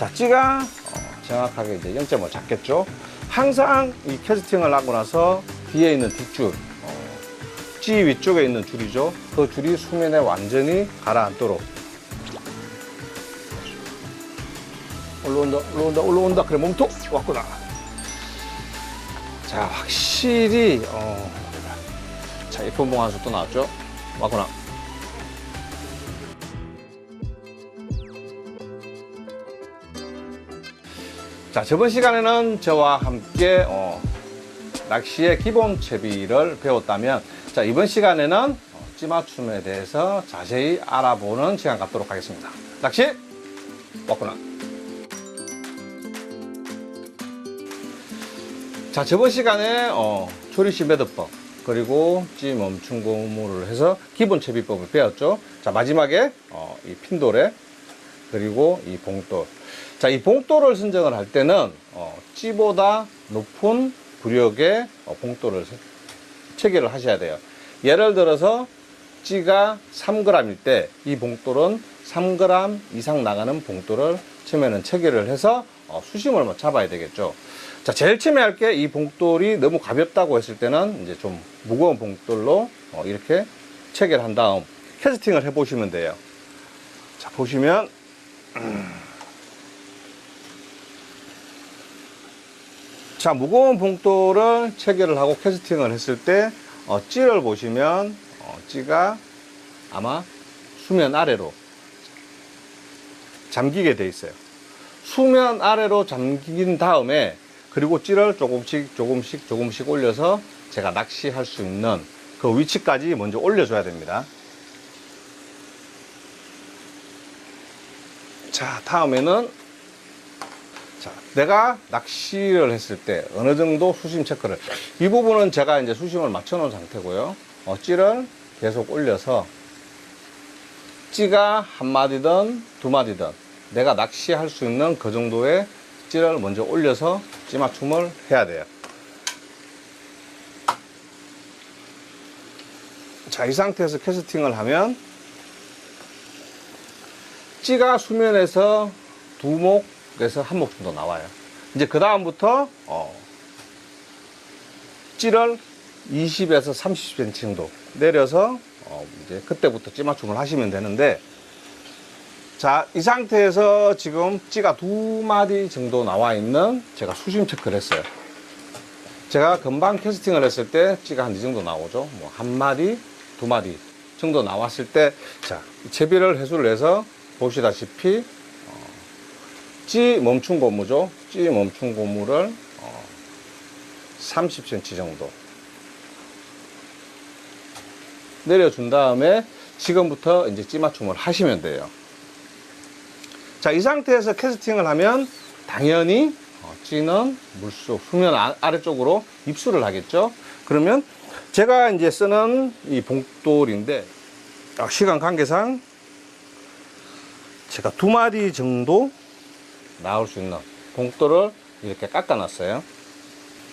자, 찌가 어, 정확하게 이제 0점을 잡겠죠. 항상 이 캐스팅을 하고 나서 뒤에 있는 뒷줄, 어, 찌 위쪽에 있는 줄이죠. 그 줄이 수면에 완전히 가라앉도록. 올라온다, 올라온다, 올라온다. 그래, 몸통 왔구나. 자, 확실히, 어, 자, 예쁜 봉 한수 또 나왔죠? 왔구나. 자, 저번 시간에는 저와 함께 어, 낚시의 기본 채비를 배웠다면, 자, 이번 시간에는 어, 찌맞춤에 대해서 자세히 알아보는 시간 갖도록 하겠습니다. 낚시 왔구나. 자, 저번 시간에 어, 조리시 매듭법 그리고 찌 멈춤 고무를 해서 기본 채비법을 배웠죠. 자, 마지막에 어, 이 핀도레 그리고 이 봉돌. 자, 이 봉돌을 선정을 할 때는 어, 찌보다 높은 부력의 어, 봉돌을 세- 체결을 하셔야 돼요. 예를 들어서 찌가 3g일 때 이 봉돌은 3g 이상 나가는 봉돌을 처음에는 체결을 해서 어, 수심을 뭐 잡아야 되겠죠. 자, 제일 처음에 할 게 이 봉돌이 너무 가볍다고 했을 때는 이제 좀 무거운 봉돌로 어, 이렇게 체결한 다음 캐스팅을 해 보시면 돼요. 자, 보시면 자, 무거운 봉돌을 체결을 하고 캐스팅을 했을 때, 어, 찌를 보시면, 어, 찌가 아마 수면 아래로 잠기게 돼 있어요. 수면 아래로 잠긴 다음에, 그리고 찌를 조금씩, 조금씩, 조금씩 올려서 제가 낚시할 수 있는 그 위치까지 먼저 올려줘야 됩니다. 자, 다음에는 자, 내가 낚시를 했을 때 어느 정도 수심 체크를 이 부분은 제가 이제 수심을 맞춰 놓은 상태고요. 어, 찌를 계속 올려서 찌가 한 마디든 두 마디든 내가 낚시할 수 있는 그 정도의 찌를 먼저 올려서 찌 맞춤을 해야 돼요. 자, 이 상태에서 캐스팅을 하면 찌가 수면에서 두목 에서 한목 정도 나와요. 이제 그 다음부터 어, 찌를 20에서 30cm 정도 내려서 어, 이제 그때부터 찌 맞춤을 하시면 되는데 자, 이 상태에서 지금 찌가 두 마디 정도 나와 있는 제가 수심 체크를 했어요. 제가 금방 캐스팅을 했을 때 찌가 한 이 정도 나오죠. 뭐 한 마디, 두 마디 정도 나왔을 때, 자, 채비를 해수를 해서 보시다시피 어, 찌 멈춤 고무죠. 찌 멈춤 고무를 어, 30cm 정도 내려준 다음에 지금부터 이제 찌 맞춤을 하시면 돼요. 자, 이 상태에서 캐스팅을 하면 당연히 어, 찌는 물속 수면 아- 아래쪽으로 입수를 하겠죠. 그러면 제가 이제 쓰는 이 봉돌인데 아, 시간 관계상 제가 두 마디 정도 나올 수 있는 봉돌을 이렇게 깎아 놨어요.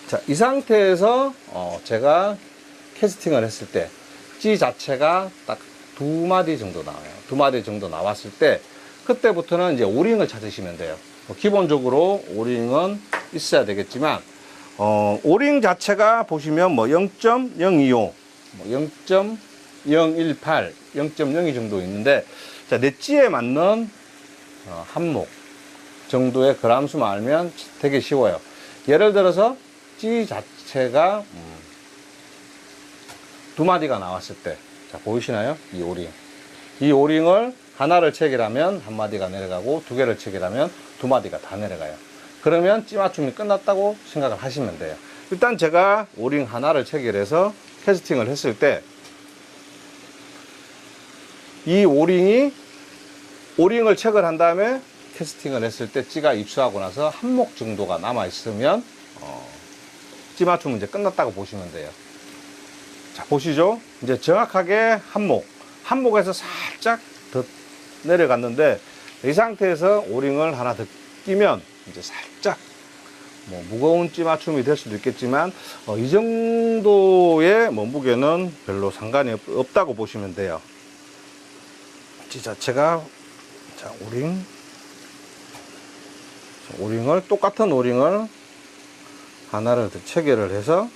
자, 이 상태에서 어, 제가 캐스팅을 했을 때 찌 자체가 딱 두 마디 정도 나와요. 두 마디 정도 나왔을 때 그때부터는 이제 오링을 찾으시면 돼요. 뭐 기본적으로 오링은 있어야 되겠지만 어, 오링 자체가 보시면 뭐 0.025, 뭐 0.018, 0.02 정도 있는데 자, 내 찌에 맞는 어, 한목 정도의 그람수만 알면 되게 쉬워요. 예를 들어서 찌 자체가 음, 두 마디가 나왔을 때, 자 보이시나요? 이 오링. 이 오링을 하나를 체결하면 한 마디가 내려가고 두 개를 체결하면 두 마디가 다 내려가요. 그러면 찌 맞춤이 끝났다고 생각을 하시면 돼요. 일단 제가 오링 하나를 체결해서 캐스팅을 했을 때 이 오링이 오링을 체결한 다음에 캐스팅을 했을 때 찌가 입수하고 나서 한목 정도가 남아 있으면 어, 찌 맞춤은 이제 끝났다고 보시면 돼요. 자 보시죠. 이제 정확하게 한 목, 한 목에서 살짝 더 내려갔는데 이 상태에서 오링을 하나 더 끼면 이제 살짝 뭐 무거운 찌 맞춤이 될 수도 있겠지만 어, 이 정도의 뭐 무게는 별로 상관이 없, 없다고 보시면 돼요. 찌 자체가 자 오링 오링을 똑같은 오링을 하나를 더 체결을 해서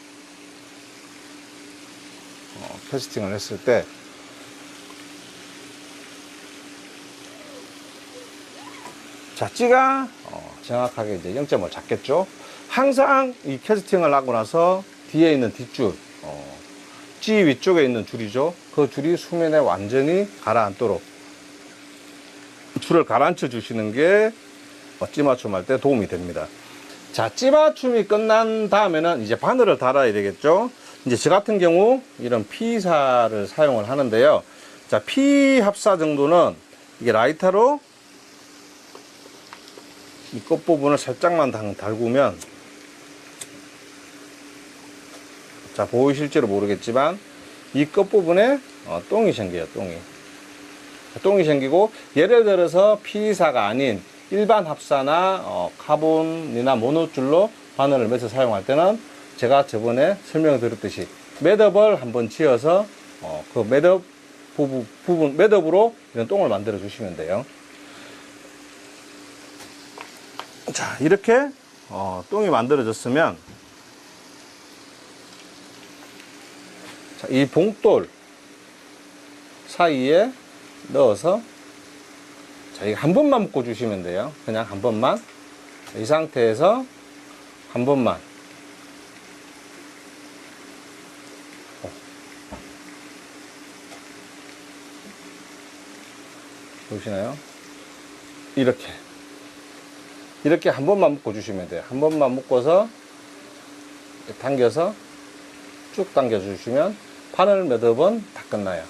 어, 캐스팅을 했을 때 자, 찌가 어, 정확하게 이제 0점을 잡겠죠. 항상 이 캐스팅을 하고 나서 뒤에 있는 뒷줄, 어, 찌 위쪽에 있는 줄이죠. 그 줄이 수면에 완전히 가라앉도록 줄을 가라앉혀 주시는 게 어, 찌 맞춤 할 때 도움이 됩니다. 자, 찌 맞춤이 끝난 다음에는 이제 바늘을 달아야 되겠죠. 이제 저 같은 경우 이런 P사를 사용을 하는데요. 자, P 합사 정도는 이게 라이터로 이 끝부분을 살짝만 달- 달구면 자 보이실지도 모르겠지만 이 끝부분에 어, 똥이 생겨요 똥이 똥이 생기고 예를 들어서 P사가 아닌 일반 합사나 어, 카본이나 모노줄로 바늘을 매서 사용할 때는 제가 저번에 설명드렸듯이 매듭을 한번 지어서 어, 그 매듭 부분, 부분 매듭으로 이런 똥을 만들어 주시면 돼요. 자, 이렇게 어, 똥이 만들어졌으면 자, 이 봉돌 사이에 넣어서 자, 이거 한 번만 묶어 주시면 돼요. 그냥 한 번만. 이 상태에서 한 번만. 어. 보시나요? 이렇게. 이렇게 한 번만 묶어 주시면 돼요. 한 번만 묶어서 당겨서 쭉 당겨 주시면 바늘 매듭은 다 끝나요.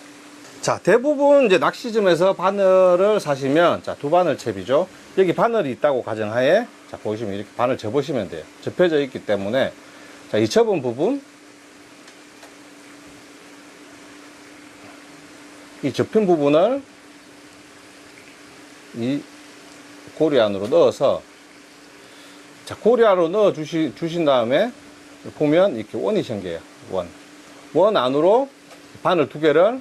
자, 대부분 이제 낚시점에서 바늘을 사시면 자, 두 바늘 챕이죠. 여기 바늘이 있다고 가정하에 자, 보시면 이렇게 바늘 접으시면 돼요. 접혀져 있기 때문에 자, 이 접은 부분 이 접힌 부분을 이 고리 안으로 넣어서 자, 고리 안으로 넣어 주시, 주신 다음에 보면 이렇게 원이 생겨요. 원. 원 안으로 바늘 두 개를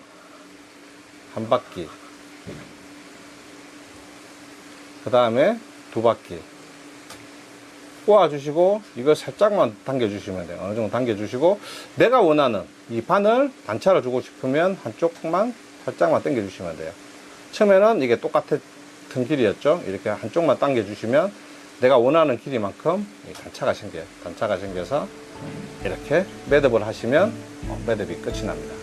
한 바퀴. 그 다음에 두 바퀴. 꼬아 주시고, 이거 살짝만 당겨 주시면 돼요. 어느 정도 당겨 주시고, 내가 원하는 이 바늘 단차를 주고 싶으면 한쪽만 살짝만 당겨 주시면 돼요. 처음에는 이게 똑같은 길이었죠. 이렇게 한쪽만 당겨 주시면 내가 원하는 길이만큼 이 단차가 생겨요. 단차가 생겨서 이렇게 매듭을 하시면 어, 매듭이 끝이 납니다.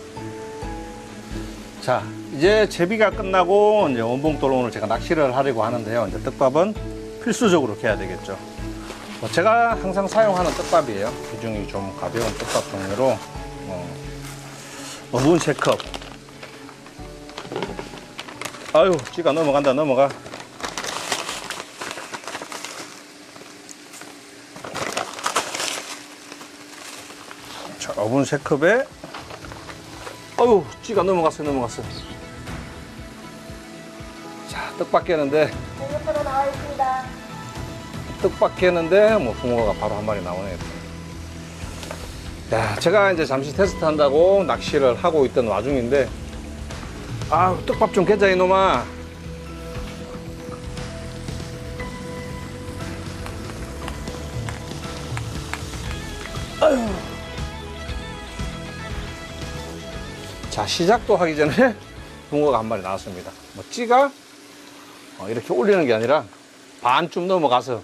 자, 이제 제비가 끝나고 이제 원봉돌로 오늘 제가 낚시를 하려고 하는데요. 이제 떡밥은 필수적으로 해야 되겠죠. 뭐 제가 항상 사용하는 떡밥이에요. 비중이 좀 가벼운 떡밥 종류로 어, 어분 3컵. 아유, 찌가 넘어간다, 넘어가. 자, 어분 3컵에 아유, 찌가 넘어갔어요, 넘어갔어요. 깨는데, 공격하러 나와 있습니다. 깨는데, 뭐, 붕어가 바로 한 마리 나오네요. 야, 제가 이제 잠시 테스트 한다고 낚시를 하고 있던 와중인데, 아 떡밥 좀 깨자, 이놈아. 자, 시작도 하기 전에 붕어가 한 마리 나왔습니다. 뭐, 찌가 어, 이렇게 올리는 게 아니라 반쯤 넘어가서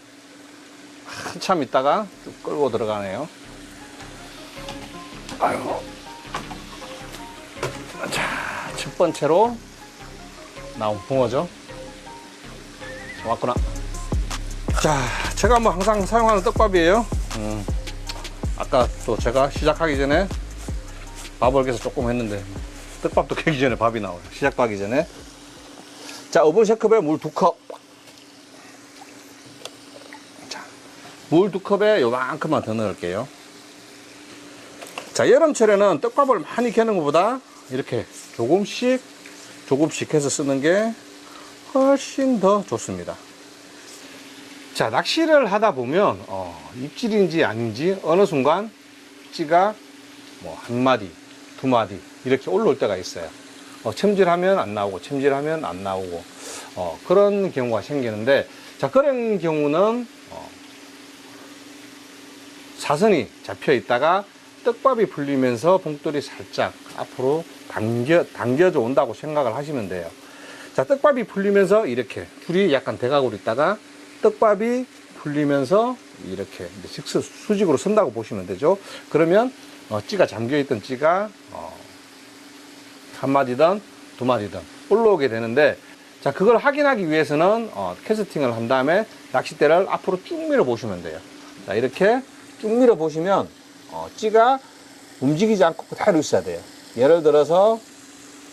한참 있다가 쭉 끌고 들어가네요. 아유. 자, 첫 번째로 나온 붕어죠. 자, 왔구나. 자, 제가 뭐 항상 사용하는 떡밥이에요. 음, 아까 또 제가 시작하기 전에 밥을 깨서 조금 했는데 떡밥도 깨기 전에 밥이 나와요. 시작하기 전에. 자, 어분 쉐컵에 물 두 컵. 자, 물 두 컵에 요만큼만 더 넣을게요. 자, 여름철에는 떡밥을 많이 캐는 것보다 이렇게 조금씩 조금씩 해서 쓰는 게 훨씬 더 좋습니다. 자, 낚시를 하다 보면 어, 입질인지 아닌지 어느 순간 찌가 뭐 한 마디, 두 마디 이렇게 올라올 때가 있어요. 어, 챔질하면 안 나오고 챔질하면 안 나오고 어, 그런 경우가 생기는데 자 그런 경우는 사선이 잡혀 있다가 떡밥이 풀리면서 봉돌이 살짝 앞으로 당겨, 당겨져 온다고 생각을 하시면 돼요. 자, 떡밥이 풀리면서 이렇게 줄이 약간 대각으로 있다가 떡밥이 풀리면서 이렇게 직수 수직으로 선다고 보시면 되죠. 그러면 어, 찌가 잠겨 있던 찌가 어, 한 마디든 두 마디든 올라오게 되는데 자 그걸 확인하기 위해서는 어, 캐스팅을 한 다음에 낚싯대를 앞으로 쭉 밀어 보시면 돼요. 자 이렇게 쭉 밀어 보시면 어, 찌가 움직이지 않고 그대로 있어야 돼요. 예를 들어서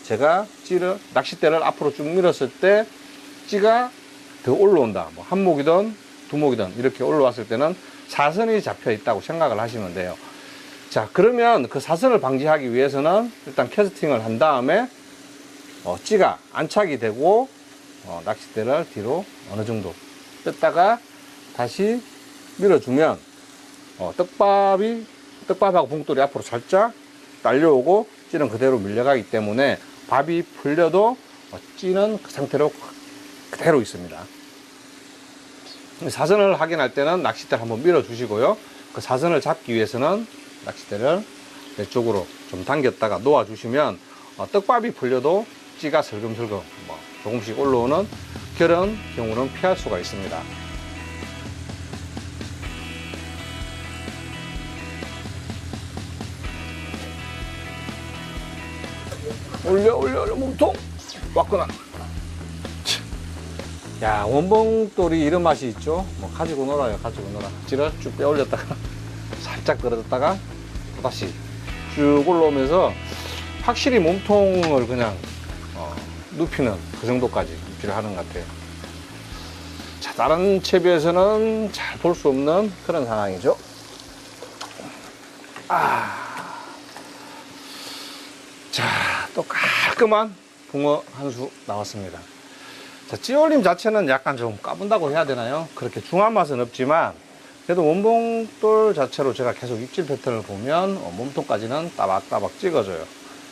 제가 찌를 낚싯대를 앞으로 쭉 밀었을 때 찌가 더 올라온다. 뭐 한 목이든 두 목이든 이렇게 올라왔을 때는 사선이 잡혀 있다고 생각을 하시면 돼요. 자 그러면 그 사선을 방지하기 위해서는 일단 캐스팅을 한 다음에 어, 찌가 안착이 되고 어, 낚싯대를 뒤로 어느 정도 뺐다가 다시 밀어주면 어, 떡밥이 떡밥하고 봉돌이 앞으로 살짝 딸려오고 찌는 그대로 밀려가기 때문에 밥이 풀려도 어, 찌는 그 상태로 그대로 있습니다. 사선을 확인할 때는 낚싯대를 한번 밀어 주시고요. 그 사선을 잡기 위해서는 낚싯대를 이쪽으로 좀 당겼다가 놓아주시면 어, 떡밥이 풀려도 찌가 슬금슬금 뭐 조금씩 올라오는 그런 경우는 피할 수가 있습니다. 올려 올려 올려 몸통 왔구나. 참. 야 원봉돌이 이런 맛이 있죠. 뭐 가지고 놀아요 가지고 놀아. 찌를 쭉 빼올렸다가 살짝 떨어졌다가 다시 쭉 올라오면서 확실히 몸통을 그냥 어, 눕히는 그 정도까지 입질을 하는 것 같아요. 자, 다른 채비에서는 잘 볼 수 없는 그런 상황이죠. 아. 자, 또 깔끔한 붕어 한 수 나왔습니다. 자, 찌올림 자체는 약간 좀 까분다고 해야 되나요? 그렇게 중한 맛은 없지만, 그래도 원봉돌 자체로 제가 계속 입질 패턴을 보면 어, 몸통까지는 따박따박 찍어줘요.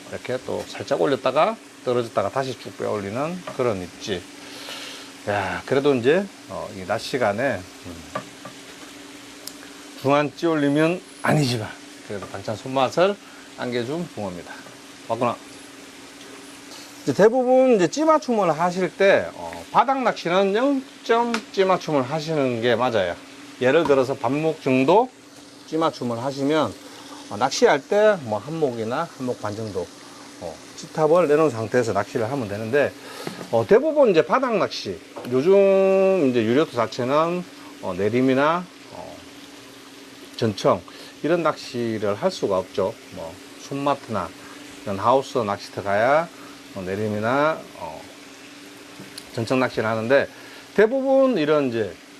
이렇게 또 살짝 올렸다가 떨어졌다가 다시 쭉 빼올리는 그런 입질. 야, 그래도 이제 어, 이낮 시간에 음, 중한 찌올리면 아니지만 그래도 반찬 손맛을 안겨준 붕어입니다. 왔구나. 이제 대부분 이제 찌맞춤을 하실 때 어, 바닥 낚시는 0점 찌맞춤을 하시는 게 맞아요. 예를 들어서 반목 정도 찌맞춤을 하시면 어, 낚시할 때 뭐 한 목이나 한목 반 정도 어, 찌탑을 내놓은 상태에서 낚시를 하면 되는데 어, 대부분 이제 바닥 낚시 요즘 이제 유료토 자체는 어, 내림이나 어, 전청 이런 낚시를 할 수가 없죠. 뭐 손마트나 이런 하우스 낚시터 가야 어, 내림이나 어, 전청 낚시를 하는데 대부분 이런 이제 어,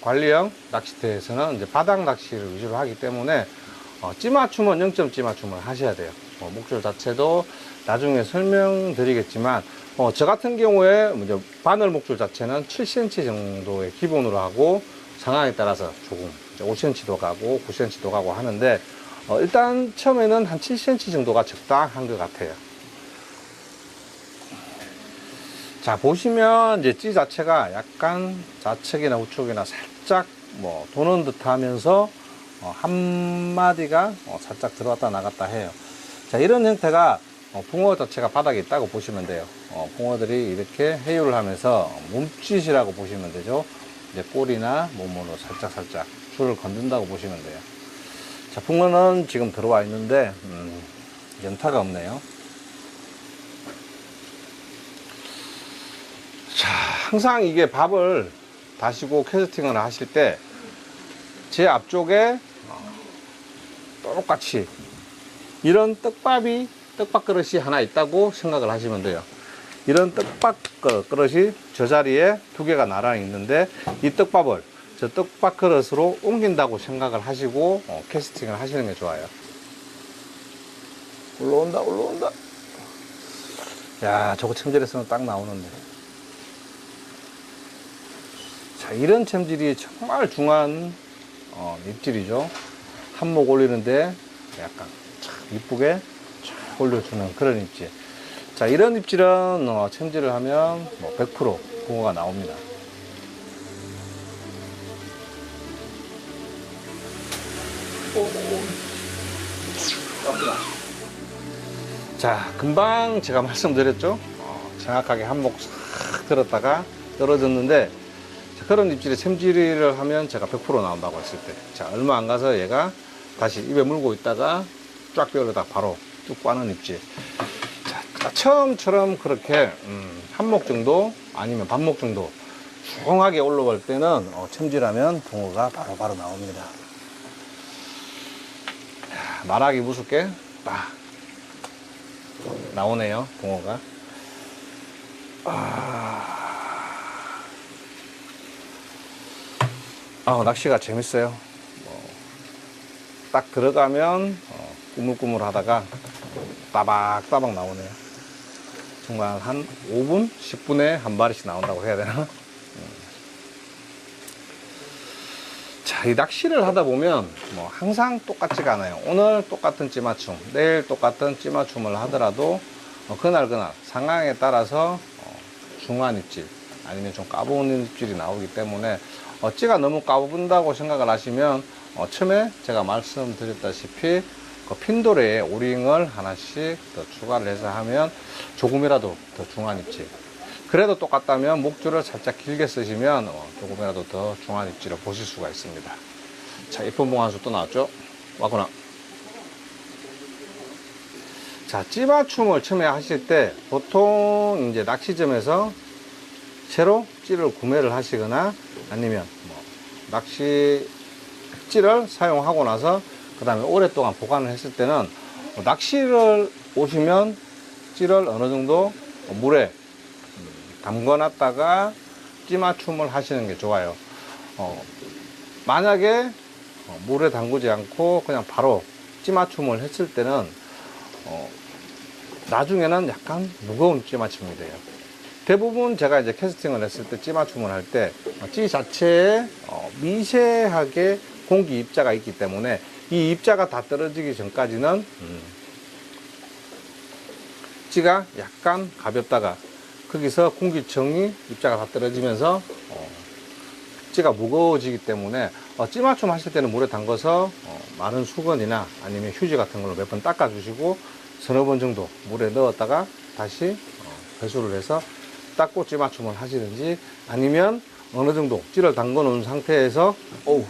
관리형 낚시터에서는 이제 바닥 낚시를 위주로 하기 때문에 어, 찌맞춤은 0점 찌맞춤을 하셔야 돼요. 어, 목줄 자체도 나중에 설명드리겠지만 어, 저 같은 경우에 이제 바늘 목줄 자체는 7cm 정도의 기본으로 하고 상황에 따라서 조금 이제 5cm도 가고 9cm도 가고 하는데 어, 일단 처음에는 한 7cm 정도가 적당한 것 같아요. 자 보시면 이제 찌 자체가 약간 좌측이나 우측이나 살짝 뭐 도는 듯 하면서 어, 한 마디가 어, 살짝 들어왔다 나갔다 해요. 자 이런 형태가 어, 붕어 자체가 바닥에 있다고 보시면 돼요. 어, 붕어들이 이렇게 해유를 하면서 몸짓이라고 보시면 되죠. 이제 꼬리나 몸으로 살짝 살짝 줄을 건든다고 보시면 돼요. 자 붕어는 지금 들어와 있는데 음, 연타가 없네요. 자, 항상 이게 밥을 다시고 캐스팅을 하실 때 제 앞쪽에 어, 똑같이 이런 떡밥이 떡밥 그릇이 하나 있다고 생각을 하시면 돼요. 이런 떡밥 그- 그릇이 저 자리에 두 개가 나란히 있는데 이 떡밥을 저 떡밥 그릇으로 옮긴다고 생각을 하시고 어, 캐스팅을 하시는 게 좋아요. 올라온다, 올라온다. 야, 저거 챔질에서는 딱 나오는데. 자, 이런 챔질이 정말 중요한 어, 입질이죠. 한목 올리는데 약간 참 이쁘게 쫙 올려주는 그런 입질. 자, 이런 입질은 어, 챔질을 하면 뭐 100% 붕어가 나옵니다. 자, 금방 제가 말씀드렸죠? 어, 정확하게 한목 싹 들었다가 떨어졌는데, 자, 그런 입질에 샘질을 하면 제가 100% 나온다고 했을 때. 자, 얼마 안 가서 얘가 다시 입에 물고 있다가 쫙 빼올려다 바로 뚝 빠는 입질. 자, 처음처럼 그렇게, 음, 한목 정도 아니면 반목 정도 숭하게 올라갈 때는 어, 첨질하면 붕어가 바로바로 나옵니다. 자, 말하기 무섭게 딱 나오네요, 붕어가. 아, 아, 낚시가 재밌어요. 뭐, 딱 들어가면 어, 꾸물꾸물 하다가 따박따박 나오네요. 정말 한 5분, 10분에 한 마리씩 나온다고 해야 되나? 자, 이 낚시를 하다 보면 뭐 항상 똑같지가 않아요. 오늘 똑같은 찌맞춤, 내일 똑같은 찌맞춤을 하더라도 어, 그날 그날 상황에 따라서 어, 중한 입질 아니면 좀 까부는 입질이 나오기 때문에 어, 찌가 너무 까부는다고 생각을 하시면 어, 처음에 제가 말씀드렸다시피 그 핀도레에 오링을 하나씩 더 추가를 해서 하면 조금이라도 더 중한 입질 그래도 똑같다면 목줄을 살짝 길게 쓰시면 어, 조금이라도 더 중한 입질을 보실 수가 있습니다. 자, 이쁜 봉한수 또 나왔죠? 왔구나. 자, 찌맞춤을 처음에 하실 때 보통 이제 낚시점에서 새로 찌를 구매를 하시거나 아니면 뭐 낚시 찌를 사용하고 나서 그 다음에 오랫동안 보관을 했을 때는 뭐 낚시를 오시면 찌를 어느 정도 물에 담궈 놨다가 찌맞춤을 하시는 게 좋아요. 어, 만약에 어, 물에 담그지 않고 그냥 바로 찌맞춤을 했을 때는 어, 나중에는 약간 무거운 찌맞춤이 돼요. 대부분 제가 이제 캐스팅을 했을 때 찌맞춤을 할 때 찌 자체에 어, 미세하게 공기 입자가 있기 때문에 이 입자가 다 떨어지기 전까지는 음, 찌가 약간 가볍다가 거기서 공기청이 입자가 다 떨어지면서 어, 찌가 무거워지기 때문에 어, 찌맞춤 하실 때는 물에 담궈서 어, 마른 수건이나 아니면 휴지 같은 걸로 몇 번 닦아주시고 서너 번 정도 물에 넣었다가 다시 어, 배수를 해서 닦고 찌맞춤을 하시든지 아니면 어느 정도 찌를 담궈 놓은 상태에서 어우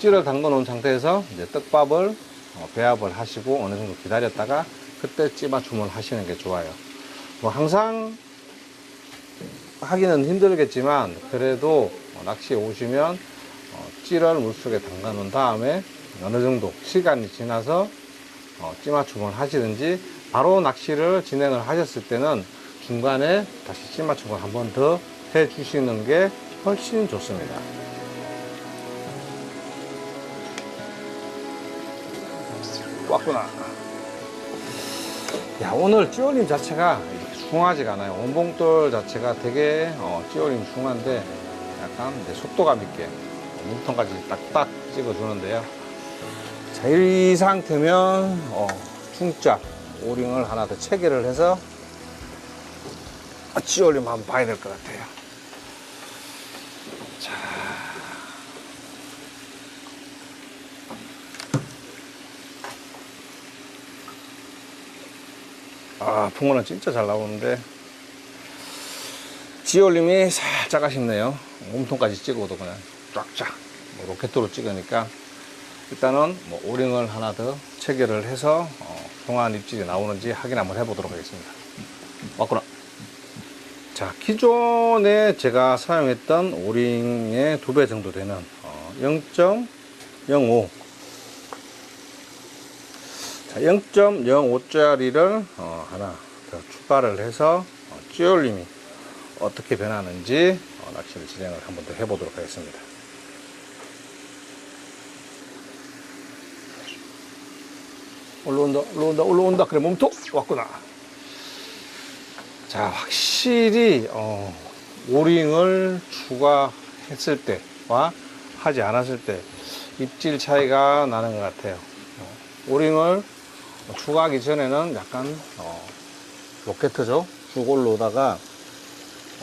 찌를 담궈 놓은 상태에서 이제 떡밥을 어, 배합을 하시고 어느 정도 기다렸다가 그때 찌맞춤을 하시는 게 좋아요. 뭐 항상 하기는 힘들겠지만 그래도 어, 낚시에 오시면 어, 찌를 물속에 담가 놓은 다음에 어느 정도 시간이 지나서 어, 찌맞춤을 하시든지 바로 낚시를 진행을 하셨을 때는 중간에 다시 찌맞춤을 한 번 더 해 주시는 게 훨씬 좋습니다. 왔구나. 야, 오늘 찌올림 자체가 이렇게 숭하지가 않아요. 원봉돌 자체가 되게 어, 찌올림 숭한데 약간 속도감 있게 물통까지 딱딱 찍어주는데요. 자, 이 상태면 어, 중짜 오링을 하나 더 체계를 해서 찌올림 한번 봐야 될 것 같아요. 자. 아, 붕어는 진짜 잘 나오는데 지올림이 살짝 아쉽네요. 몸통까지 찍어도 그냥 쫙쫙 뭐 로켓으로 찍으니까 일단은 뭐 오링을 하나 더 체결을 해서 어, 동안 입질이 나오는지 확인 한번 해보도록 하겠습니다. 왔구나. 자, 기존에 제가 사용했던 오링의 두 배 정도 되는 어, 0.05 자, 0.05짜리를 어, 하나 더 추가를 해서 어, 찌올림이 어떻게 변하는지 어, 낚시를 진행을 한번 더 해보도록 하겠습니다. 올라온다, 올라온다, 올라온다. 그래, 몸통 왔구나. 자, 확실히 어, 오링을 추가했을 때와 하지 않았을 때 입질 차이가 나는 것 같아요. 어, 오링을 추가하기 전에는 약간 어, 로켓트죠. 쭉 올라오다가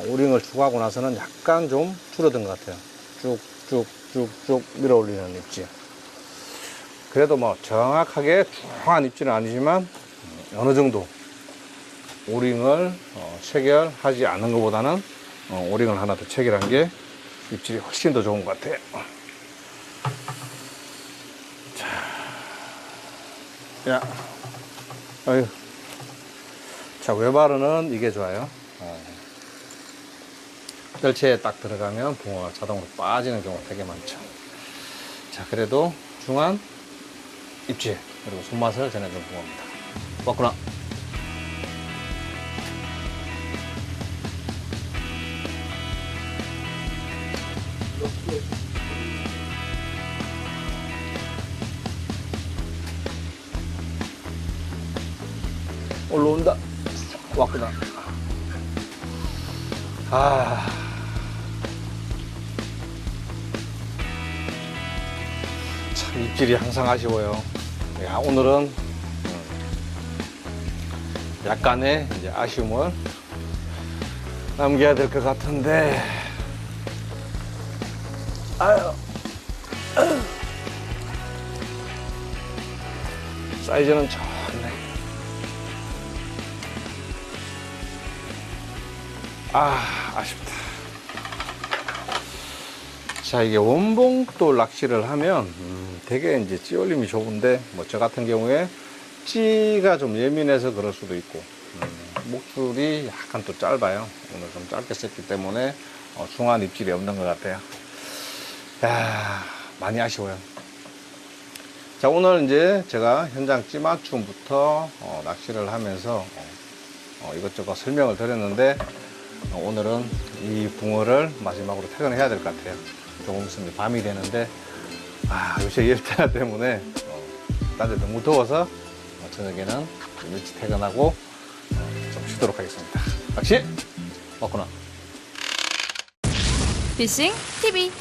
오링을 추가하고 나서는 약간 좀 줄어든 것 같아요. 쭉쭉쭉쭉 밀어 올리는 입질. 그래도 뭐 정확하게 중한 입질은 아니지만 음, 어느 정도 오링을 어, 체결하지 않는 것보다는 어, 오링을 하나 더 체결한 게 입질이 훨씬 더 좋은 것 같아요. 자, 야, 아유, 자 외발은 이게 좋아요. 어. 뜰채에 딱 들어가면 붕어가 자동으로 빠지는 경우가 되게 많죠. 자, 그래도 중한 입질 그리고 손맛을 전해준 붕어입니다. 왔구나. 왔구나. 아. 참 입질이 항상 아쉬워요. 야, 오늘은 음, 약간의 이제 아쉬움을 남겨야 될 것 같은데. 아유. 사이즈는 좋 아, 아쉽다. 자, 이게 원봉돌 낚시를 하면, 음, 되게 이제 찌 올림이 좋은데, 뭐, 저 같은 경우에 찌가 좀 예민해서 그럴 수도 있고, 음, 목줄이 약간 또 짧아요. 오늘 좀 짧게 썼기 때문에, 어, 중한 입질이 없는 것 같아요. 야 많이 아쉬워요. 자, 오늘 이제 제가 현장 찌맞춤부터 어, 낚시를 하면서 어, 어, 이것저것 설명을 드렸는데, 어, 오늘은 이 붕어를 마지막으로 퇴근해야 될 것 같아요. 조금 있으면 밤이 되는데, 아, 요새 열대야 때문에, 어, 딴데 너무 더워서, 어, 저녁에는 좀 일찍 퇴근하고, 어, 좀 쉬도록 하겠습니다. 낚시! 왔구나. 피싱 TV